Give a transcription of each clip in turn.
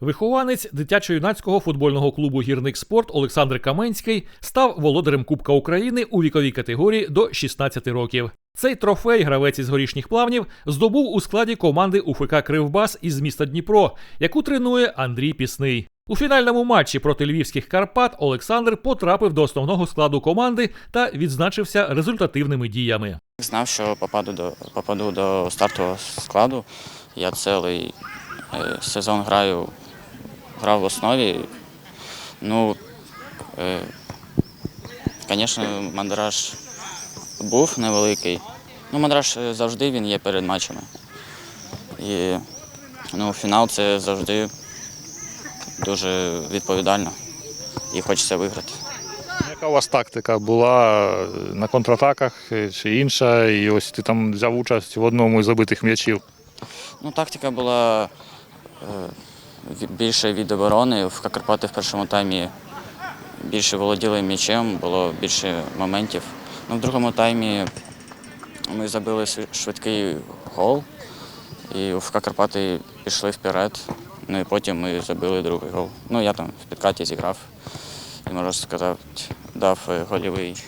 Вихованець дитячо-юнацького футбольного клубу Гірник Спорт Олександр Каменський став володарем Кубка України у віковій категорії до 16 років. Цей трофей гравець із горішніх плавнів здобув у складі команди УФК Кривбас із міста Дніпро, яку тренує Андрій Пісний. У фінальному матчі проти львівських Карпат Олександр потрапив до основного складу команди та відзначився результативними діями. Знав, що попаду до, попаду до стартового складу. Я цілий е, сезон граю, грав в основі. Ну, е, звісно, мандраж був невеликий. Ну, мандраж е, завжди він є перед матчами. І ну, фінал це завжди дуже відповідально і хочеться виграти. Яка у вас тактика була е, на контратаках е, чи інша? І ось ти там взяв участь в одному із забитих м'ячів. Ну, тактика була е, більше від оборони. В Карпати в першому таймі більше володіли м'ячем, було більше моментів. Ну, в другому таймі ми забили швидкий гол, і в Карпати пішли вперед. Ну і потім ми забили другий гол. Ну, я там в підкаті зіграв і, можна сказати, дав е, гольовий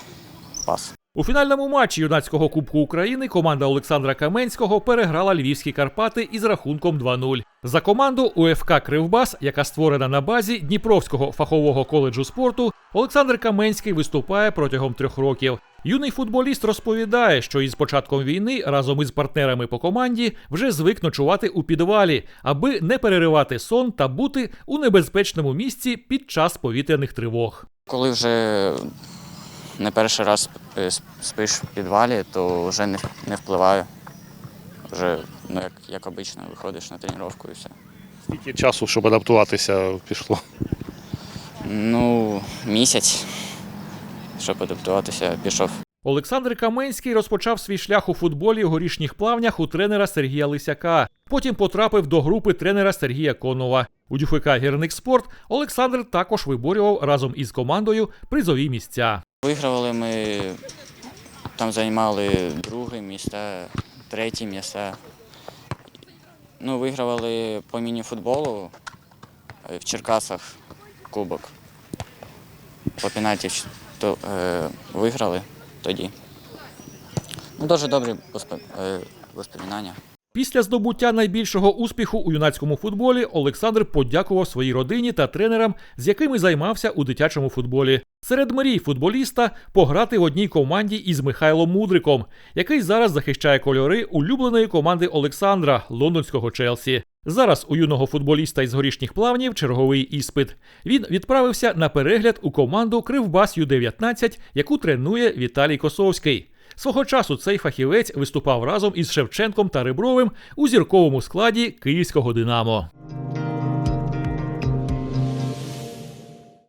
пас. У фінальному матчі юнацького Кубку України команда Олександра Каменського переграла львівські Карпати із рахунком 2-0. За команду УФК Кривбас, яка створена на базі Дніпровського фахового коледжу спорту, Олександр Каменський виступає протягом трьох років. Юний футболіст розповідає, що із початком війни разом із партнерами по команді вже звик ночувати у підвалі, аби не переривати сон та бути у небезпечному місці під час повітряних тривог. Коли вже не перший раз е, спиш в підвалі, то вже не, не впливає. Вже, ну, як, як обично, виходиш на тренування і все. Скільки часу, щоб адаптуватися, пішло? Ну, місяць, щоб адаптуватися, пішов. Олександр Каменський розпочав свій шлях у футболі у горішніх плавнях у тренера Сергія Лисяка. Потім потрапив до групи тренера Сергія Конова. У ДЮФК Гірник Спорт Олександр також виборював разом із командою призові місця. Вигравали ми, там займали друге місце, третє місце. Ну, вигравали по міні-футболу е, в Черкасах кубок. По пенальті то, е, виграли тоді. Ну, дуже добрі е, воспоминання. Після здобуття найбільшого успіху у юнацькому футболі Олександр подякував своїй родині та тренерам, з якими займався у дитячому футболі. Серед мрій футболіста пограти в одній команді із Михайлом Мудриком, який зараз захищає кольори улюбленої команди Олександра лондонського Челсі. Зараз у юного футболіста із горішніх плавнів черговий іспит. Він відправився на перегляд у команду Кривбас Ю-19, яку тренує Віталій Косовський. Свого часу цей фахівець виступав разом із Шевченком та Ребровим у зірковому складі київського Динамо.